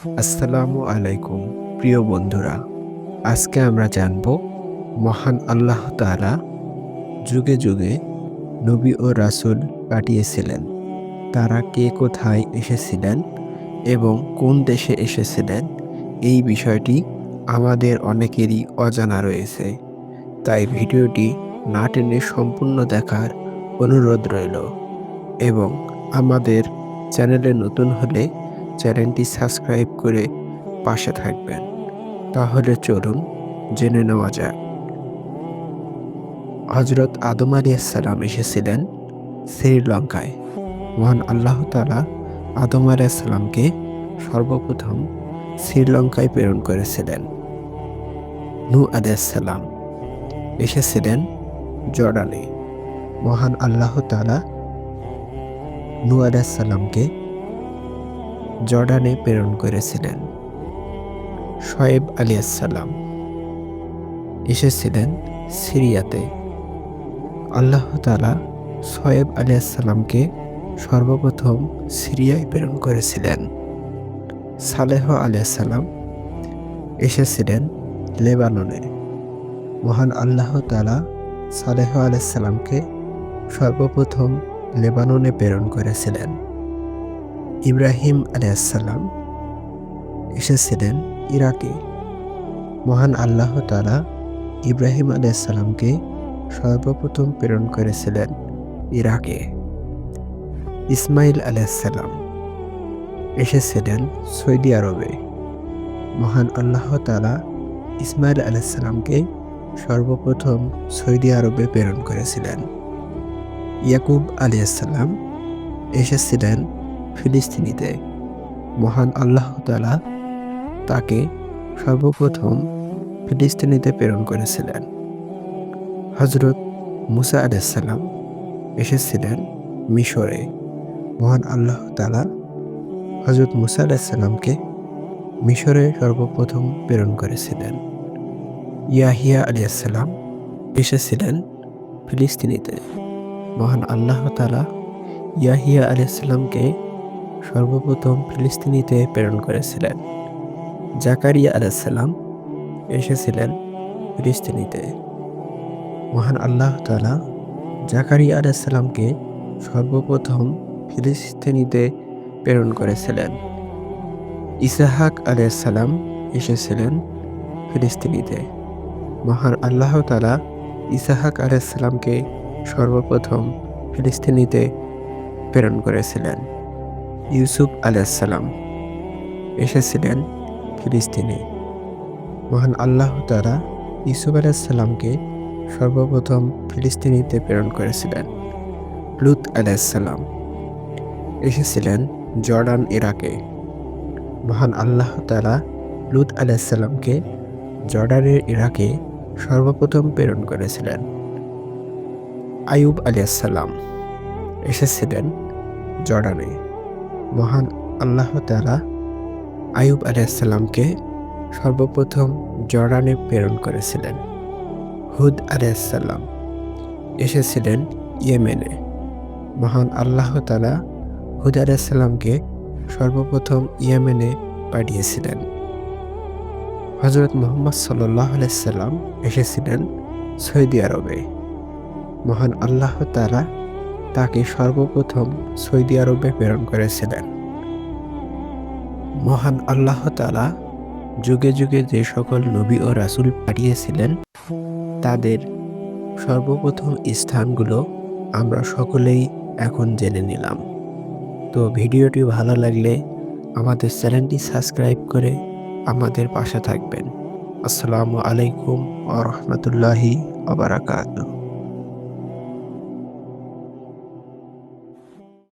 আসসালামু আলাইকুম, প্রিয় বন্ধুরা। আজকে আমরা জানব মহান আল্লাহ তাআলা যুগে যুগে নবী ও রাসূল পাঠিয়েছিলেন। তারা কে কোথায় এসেছিলেন এবং কোন দেশে এসেছিলেন এই বিষয়টি আমাদের অনেকেরই অজানা রয়েছে। তাই ভিডিওটি না টেনে সম্পূর্ণ দেখার অনুরোধ রইল এবং আমাদের চ্যানেলে নতুন হলে চ্যানেলটি সাবস্ক্রাইব করে পাশে থাকবেন। তাহলে চলুন জেনে নেওয়া যাক। হজরত আদম আলিয়াসাল্লাম এসেছিলেন শ্রীলঙ্কায়। মহান আল্লাহ তালা আদম আলাইসাল্লামকে সর্বপ্রথম শ্রীলঙ্কায় প্রেরণ করেছিলেন। নু আলাইসাল্লাম এসেছিলেন জর্ডানে। মহান আল্লাহ তালা নু আলাইসাল্লামকে জর্ডানে প্রেরণ করেছিলেন। শয়েব আলিয়াসাল্লাম এসেছিলেন সিরিয়াতে। আল্লাহ তালা শয়েব আলিয়াসাল্লামকে সর্বপ্রথম সিরিয়ায় প্রেরণ করেছিলেন। সালেহ আলিয়াসাল্লাম এসেছিলেন লেবাননে। মহান আল্লাহ তালা সালেহ আলাইসাল্লামকে সর্বপ্রথম লেবাননে প্রেরণ করেছিলেন। ইব্রাহিম আলাইসাল্লাম এসেছিলেন ইরাকে। মহান আল্লাহ তালা ইব্রাহিম আলাইসাল্লামকে সর্বপ্রথম প্রেরণ করেছিলেন ইরাকে। ইসমাইল আলাইসাল্লাম এসেছিলেন সৌদি আরবে। মহান আল্লাহ তালা ইসমাইল আলাইসাল্লামকে সর্বপ্রথম সৌদি আরবে প্রেরণ করেছিলেন। ইয়াকুব আলিয়াসাল্লাম এসেছিলেন ফিলিস্তিনিতে মহান আল্লাহ তালা তাকে সর্বপ্রথম ফিলিস্তিনিতে প্রেরণ করেছিলেন। হজরত মুসা আলাইসাল্লাম এসেছিলেন মিশরে। মহান আল্লাহ তালা হজরত মুসা আলাইসাল্লামকে মিশরে সর্বপ্রথম প্রেরণ করেছিলেন। ইয়াহিয়া আলিয়াসাল্লাম এসেছিলেন ফিলিস্তিনিতে। মহান আল্লাহ তালা ইয়াহিয়া আলাইসাল্লামকে সর্বপ্রথম ফিলিস্তিনিতে প্রেরণ করেছিলেন। জাকারিয়া আলাইসাল্লাম এসেছিলেন ফিলিস্তিনিতে। মহান আল্লাহ তালা জাকারিয়া আলাইসাল্লামকে সর্বপ্রথম ফিলিস্তিনিতে প্রেরণ করেছিলেন। ইসাহাক আলাইসাল্লাম এসেছিলেন ফিলিস্তিনিতে। মহান আল্লাহ তালা ইসাহাক আলাইসাল্লামকে সর্বপ্রথম ফিলিস্তিনিতে প্রেরণ করেছিলেন। ইউসুফ আলাইসাল্লাম এসেছিলেন ফিলিস্তিনে। মহান আল্লাহ তারা ইউসুফ আলাইসাল্লামকে সর্বপ্রথম ফিলিস্তিনিতে প্রেরণ করেছিলেন। লুত আলাইসাল্লাম এসেছিলেন জর্ডান, ইরাকে। মহান আল্লাহ তালা লুত আলাইসাল্লামকে জর্ডানের ইরাকে সর্বপ্রথম প্রেরণ করেছিলেন। আয়ুব আলিয়াসাল্লাম এসেছিলেন জর্ডানে। মহান আল্লাহ তালা আয়ুব আলিয়াসাল্লামকে সর্বপ্রথম জর্ডানে প্রেরণ করেছিলেন। হুদ আলিয়াসাল্লাম এসেছিলেন ইয়েমেনে। মহান আল্লাহ তালা হুদ আলাইসাল্লামকে সর্বপ্রথম ইয়েমেনে পাঠিয়েছিলেন। হজরত মোহাম্মদ সাল্লাহ আলাইসাল্লাম এসেছিলেন সৌদি আরবে। মহান আল্লাহ তালা তাকে সর্বপ্রথম সৌদি আরবে প্রেরণ করেছিলেন। মহান আল্লাহ তালা যুগে যুগে যে সকল নবী ও রাসুল পাঠিয়েছিলেন, তাদের সর্বপ্রথম স্থানগুলো আমরা সকলেই এখন জেনে নিলাম। তো ভিডিওটি ভালো লাগলে আমাদের চ্যানেলটি সাবস্ক্রাইব করে আমাদের পাশে থাকবেন। আসসালামু আলাইকুম আ রহমতুল্লাহি আবরাকাতু